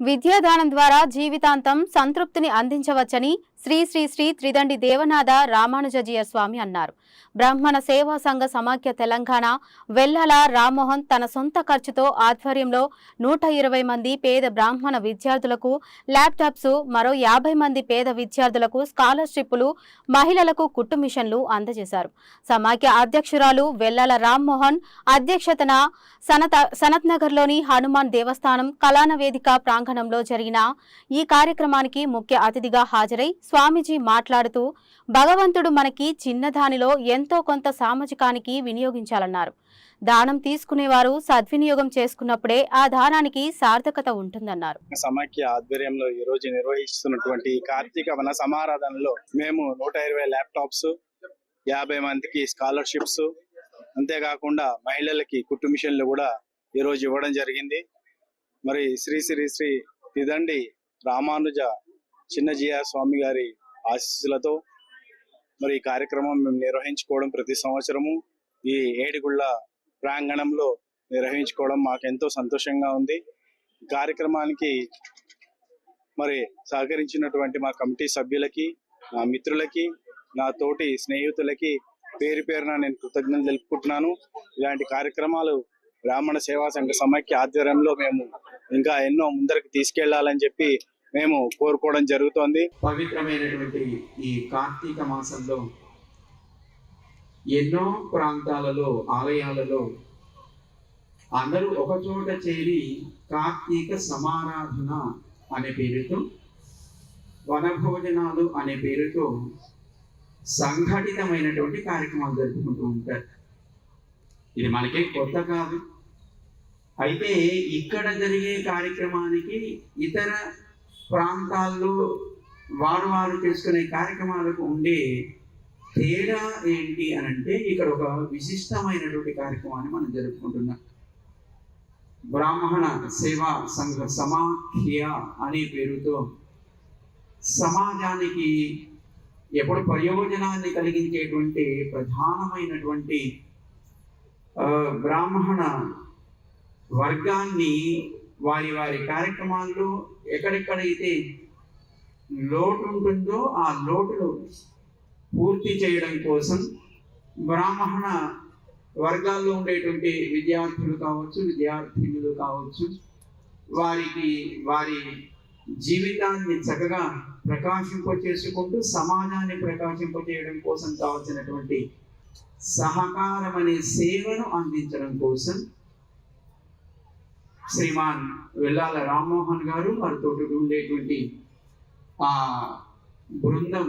విద్యాదానం ద్వారా జీవితాంతం సంతృప్తిని అందించవచ్చని శ్రీ శ్రీ శ్రీ త్రిదండి దేవనాథ రామానుజజీయ స్వామి అన్నారు. బ్రాహ్మణ సేవా సంఘ సమాఖ్య తెలంగాణ వెల్లల రామ్మోహన్ తన సొంత ఖర్చుతో ఆధ్వర్యంలో నూట ఇరవై మంది పేద బ్రాహ్మణ విద్యార్థులకు ల్యాప్టాప్స్ మరో యాభై మంది పేద విద్యార్థులకు స్కాలర్షిప్లు మహిళలకు కుట్టు మిషన్లు అందజేశారు. సమాఖ్య అధ్యక్షురాలు వెల్లల రామ్మోహన్ అధ్యక్షతన సనత సనత్నగర్లోని హనుమాన్ దేవస్థానం కళాన వేదిక ప్రాంగణంలో జరిగిన ఈ కార్యక్రమానికి ముఖ్య అతిథిగా హాజరై స్వామీజీ మాట్లాడుతూ భగవంతుడు మనకి చిన్నదానిలో ఎంతో కొంత సామాజికానికి వినియోగించాలన్నారు. దానం తీసుకునేవారు సద్వినియోగం చేసుకున్నప్పుడే ఆ దానానికి సార్థకత ఉంటుందన్నారు. సమాఖ్య ఆధ్వర్యంలో ఈ రోజు నిర్వహిస్తున్నటువంటి కార్తీక వన సమారాధనలో మేము నూట ఇరవై ల్యాప్టాప్స్ యాభై మందికి స్కాలర్షిప్స్ అంతేకాకుండా మహిళలకి కుట్టు మిషన్లు కూడా ఈ రోజు ఇవ్వడం జరిగింది. మరి శ్రీ శ్రీ శ్రీ తిదండి రామానుజ చిన్నజీయ స్వామి గారి ఆశీస్సులతో మరి ఈ కార్యక్రమం మేము నిర్వహించుకోవడం ప్రతి సంవత్సరము. ఈ ఏడిగుళ్ళ ప్రాంగణంలో నిర్వహించుకోవడం మాకు ఎంతో సంతోషంగా ఉంది. కార్యక్రమానికి మరి సహకరించినటువంటి మా కమిటీ సభ్యులకి నా మిత్రులకి నా తోటి స్నేహితులకి పేరు పేరున నేను కృతజ్ఞతలు తెలుపుకుంటున్నాను. ఇలాంటి కార్యక్రమాలు బ్రాహ్మణ సేవా సంఘ సమైక్య ఆధ్వర్యంలో మేము ఇంకా ఎన్నో ముందరికి తీసుకెళ్ళాలని చెప్పి మేము కోరుకోవడం జరుగుతోంది. పవిత్రమైనటువంటి ఈ కార్తీక మాసంలో ఎన్నో ప్రాంతాలలో ఆలయాలలో అందరూ ఒకచోట చేరి కార్తీక సమారాధన అనే పేరుతో వనభోజనాలు అనే పేరుతో సంఘటితమైనటువంటి కార్యక్రమాలు జరుపుకుంటూ ఉంటారు. ఇది మనకే కొత్త కాదు. అయితే ఇక్కడ జరిగే కార్యక్రమానికి ఇతర ప్రాంతాల్లో వారు వారు చేసుకునే కార్యక్రమాలకు ఉండే తేడా ఏంటి అని అంటే ఇక్కడ ఒక విశిష్టమైనటువంటి కార్యక్రమాన్ని మనం జరుపుకుంటున్నాం. బ్రాహ్మణ సేవా సంఘ సమాఖ్య అనే పేరుతో సమాజానికి ఎప్పుడు ప్రయోజనాన్ని కలిగించేటువంటి ప్రధానమైనటువంటి బ్రాహ్మణ వర్గాన్ని వారి వారి కార్యక్రమాల్లో ఎక్కడెక్కడైతే లోటు ఉంటుందో ఆ లోటును పూర్తి చేయడం కోసం బ్రాహ్మణ వర్గాల్లో ఉండేటువంటి విద్యార్థులు కావచ్చు విద్యార్థినులు కావచ్చు వారికి వారి జీవితాన్ని చక్కగా ప్రకాశింపచేసుకుంటూ సమాజాన్ని ప్రకాశింపచేయడం కోసం కావాల్సినటువంటి సహకారం అనే సేవను అందించడం కోసం శ్రీమాన్ వెల్లాల రామ్మోహన్ గారు వారితో ఉండేటువంటి ఆ బృందం